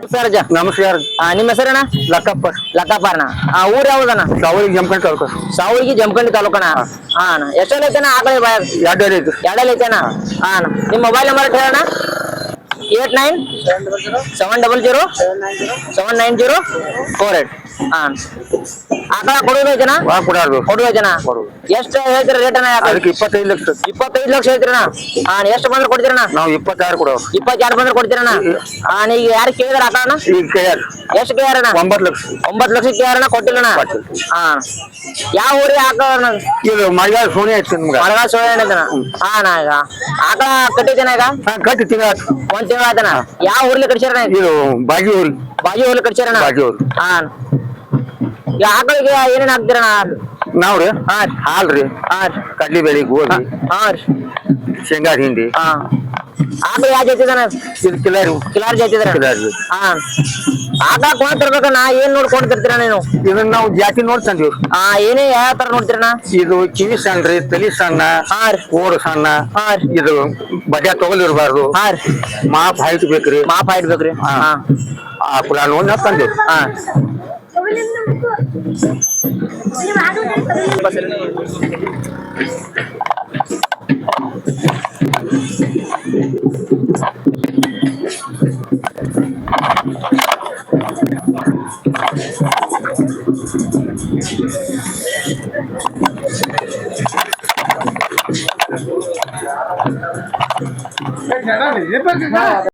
Sir ಅಜ್ಜ. ನಮಸ್ಕಾರ. ಆ, ನಿಮ್ಮ ಹೆಸರಣ್ಣ ಲಕ್ಕಪ್ಪ. ಲಕ್ಕಪ್ಪರ್ಣ ಆ ಊರ್ ಯಾವ್ದಣ್ಣ? ಸಾವಳಿಗೆ ಜಂಪ್ಕೊಂಡ್ ತಾಲೂಕು. ಸಾವಳಿಗೆ ಜಮಖಂಡಿ ತಾಲೂಕಣ ಹಾ. ಅಣ್ಣ ಎಷ್ಟೊಂದು ಐತಣ್ಣ ಆಕಳಿ ಬಾಯ? ಎರಡು ಐದು ಎರಡಲ್ಲಿ ಐತಣ್ಣ? ಹಾ ಅಣ್ಣ ನಿಮ್ಮ mobile number ಹೇಳಣ್ಣ? Eight nine seven double zero seven nine zero four eight. ಆಕಳ ಕೊಡೋದು ಜನ ಕೊಡಾರ್ದು ಕೊಡುವ ಜನ. ಎಷ್ಟು ಹೇಳ್ತೀರ ರೇಟ್ ಅಣ್ಣ? ಅದಕ್ಕೆ ಇಪ್ಪತ್ತೈದು ಲಕ್ಷ. ಇಪ್ಪತ್ತೈದು ಲಕ್ಷ ಹೇಳ್ತೀರಣ್ಣ? ಹಾ ಎಷ್ಟು ಬಂದ್ರೆ ಕೊಡ್ತೀರಣ್ಣ? ನಾವು ಇಪ್ಪತ್ತಾರು ಕೊಡೋ. ಇಪ್ಪತ್ತೆರಡು ಬಂದ್ರೆ ಕೊಡ್ತೀರಣ್ಣ? ಹಾ ಈಗ ಯಾರು ಕೇಳಿದ್ರ ಆಕಳಣ್ಣ ಈಗ ಕೈಯಾರ ಎಷ್ಟು ಕೇಳ್ಯಾರಣ್ಣ? ಒಂಬತ್ತು ಲಕ್ಷ. ಒಂಬತ್ತು ಲಕ್ಷ ಕೇಳ್ಯಾರಣ್ಣ ಕೊಟ್ಟಿಲ್ಲಣ ಕೊಟ್ಟಿಲ್ಲ. ಆ ಯಾವ ಊರಿಗೆ ಆಕಳ ಇದು ಮಳೆಗಾಲ ಸೋನಿ ಆಯ್ತು ನಿಮ್ಗೆ. ಮಳೆಗಾಲ ಸೋನಿ ಏನೈತಣ್ಣ ಹಾ ಈಗ. ಆಕಳ ಕಟ್ಟಿದ್ದೇನ ಈಗ? ಹಾ ಕಟ್ಟಿ ತಿಂಗಳ ಒಂದ್ ತಿಂಗಳ ಆಯ್ತಣ್ಣ? ಯಾವ ಊರ್ಲಿ ಕಟ್ಸ್ಯಾರಣ್ಣ ಇದು? ಬಾಗಿ ಊರಿಗೆ ಬಾಗಿ ಊರ್ಲಿ ಕಟ್ಸ್ಯಾರಣ್ಣ? ಬಾಗಿ ಊರು ಹಾ. ಆಕಳಿಗೆ ಏನೇನ್ ಹಾಕ್ತೀರಣ್ಣ ನಾವ್ರಿ? ಹಾ ಹಾಲ್ರಿ. ಹಾ ಕಡ್ಲಿ ಬೇಳೆ ಗೋಧಿ. ಹಾ ಶೇಂಗಾ ಹಿಂಡಿ. ಹಾ. ಆಕಳ ಯಾವ ಜಾತಿದಣ್ಣ ಇದು ಕಿಲಾರಿ. ಕಿಲಾರಿ ಜಾತಿದ್ರ ಕಿಲಾರಿ. ಹಾ. ಆಕಳ ಕೊಂಡ್ ನಾ ಏನ್ ನೋಡ್ಕೊಂಡ್ ತರ್ತೀರ ನೀನು ಇದನ್ನ ನಾವು ಜಾತಿ ನೋಡ್ತಂದಿವಿ ಹಾ ಏನೇ ಯಾವ ತರ ನೋಡ್ತೀರಣ್ಣ ಇದು ಕಿವಿ ಸಣ್ಣ ರೀ ತಲಿ ಸಣ್ಣ ಹಾ. ಓಡು ಸಣ್ಣ. ಹಾ ಇದು ಬಜಾ ತಗೊಲಿರ್ಬಾರ್ದು. ಹಾ ಮಾಪ್ ಹೈಟ್ ಬೇಕ್ರಿ ಮಾಪ್ ಇಡ್ಬೇಕ್ರಿ ಹಾ. ಹಾ. ಆ ಕುಲ ನೋಡಿ ನಾವು ತಂದಿವ್ರಿ ಹಾ. Gracias.